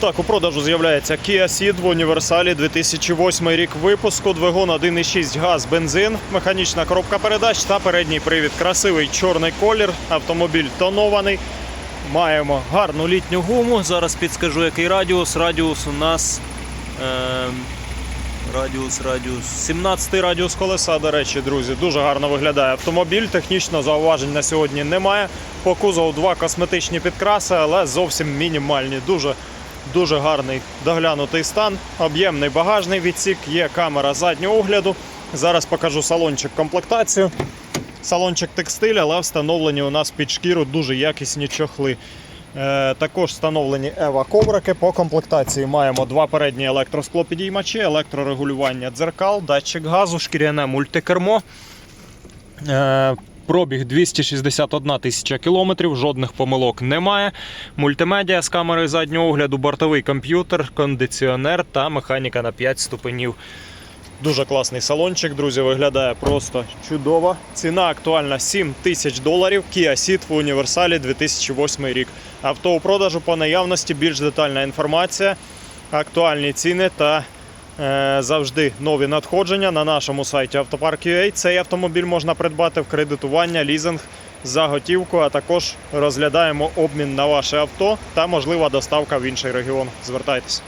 Так, у продажу з'являється Kia Ceed в універсалі 2008 рік випуску, двигун 1,6 газ, бензин, механічна коробка передач та передній привід. Красивий чорний колір, автомобіль тонований. Маємо гарну літню гуму. Зараз підскажу, який радіус. Радіус у нас. Е- Радіус, радіус. 17 радіус колеса, до речі, друзі. Дуже гарно виглядає автомобіль. Технічно зауважень на сьогодні немає. По кузову два косметичні підкраси, але зовсім мінімальні. Дуже, дуже гарний доглянутий стан. Об'ємний багажний відсік, є камера заднього огляду. Зараз покажу салончик комплектацію. Салончик текстиль, але встановлені у нас під шкіру дуже якісні чохли. Е, також встановлені ева коврики. По комплектації маємо два передні електросклопідіймачі, електрорегулювання дзеркал, датчик газу, шкіряне мультикермо. Е, Пробіг 261 тисяча кілометрів, жодних помилок немає. Мультимедіа з камерою заднього огляду, бортовий комп'ютер, кондиціонер та механіка на 5 ступенів. Дуже класний салончик, друзі, виглядає просто чудово. Ціна актуальна 7 тисяч доларів. Kia Ceed в універсалі 2008 рік. Авто у продажу по наявності, більш детальна інформація, актуальні ціни та завжди нові надходження на нашому сайті Автопарк.ua. Цей автомобіль можна придбати в кредитування, лізинг за готівку, а також розглядаємо обмін на ваше авто та можлива доставка в інший регіон. Звертайтесь.